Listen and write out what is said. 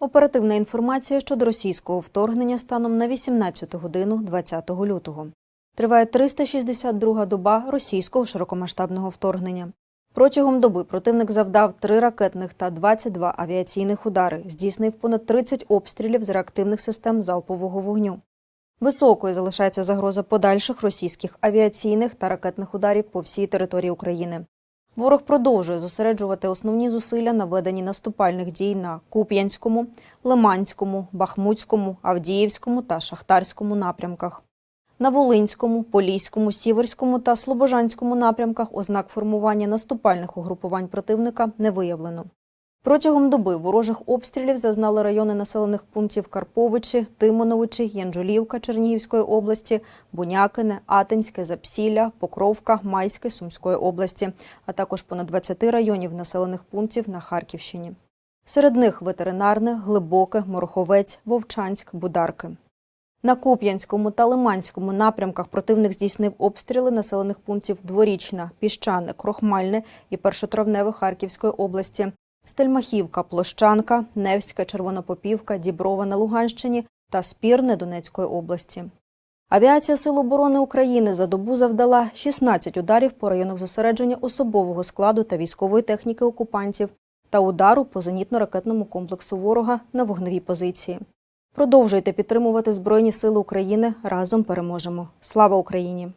Оперативна інформація щодо російського вторгнення станом на 18 годину 20 лютого. Триває 362 доба російського широкомасштабного вторгнення. Протягом доби противник завдав три ракетних та 22 авіаційних удари, здійснив понад 30 обстрілів з реактивних систем залпового вогню. Високою залишається загроза подальших російських авіаційних та ракетних ударів по всій території України. Ворог продовжує зосереджувати основні зусилля на веденні наступальних дій на Куп'янському, Лиманському, Бахмутському, Авдіївському та Шахтарському напрямках. На Волинському, Поліському, Сіверському та Слобожанському напрямках ознак формування наступальних угрупувань противника не виявлено. Протягом доби ворожих обстрілів зазнали райони населених пунктів Карповичі, Тимоновичі, Янжулівка Чернігівської області, Бунякине, Атинське, Запсілля, Покровка, Майське Сумської області, а також понад 20 районів населених пунктів на Харківщині. Серед них ветеринарне, глибоке, Мороховець, Вовчанськ, Бударки. На Куп'янському та Лиманському напрямках противник здійснив обстріли населених пунктів Дворічна, Піщане, Крохмальне і Першотравневе Харківської області, Стельмахівка, Площанка, Невська, Червонопопівка, Діброва на Луганщині та Спірне Донецької області. Авіація Сил оборони України за добу завдала 16 ударів по районах зосередження особового складу та військової техніки окупантів та удару по зенітно-ракетному комплексу ворога на вогневій позиції. Продовжуйте підтримувати Збройні Сили України. Разом переможемо. Слава Україні!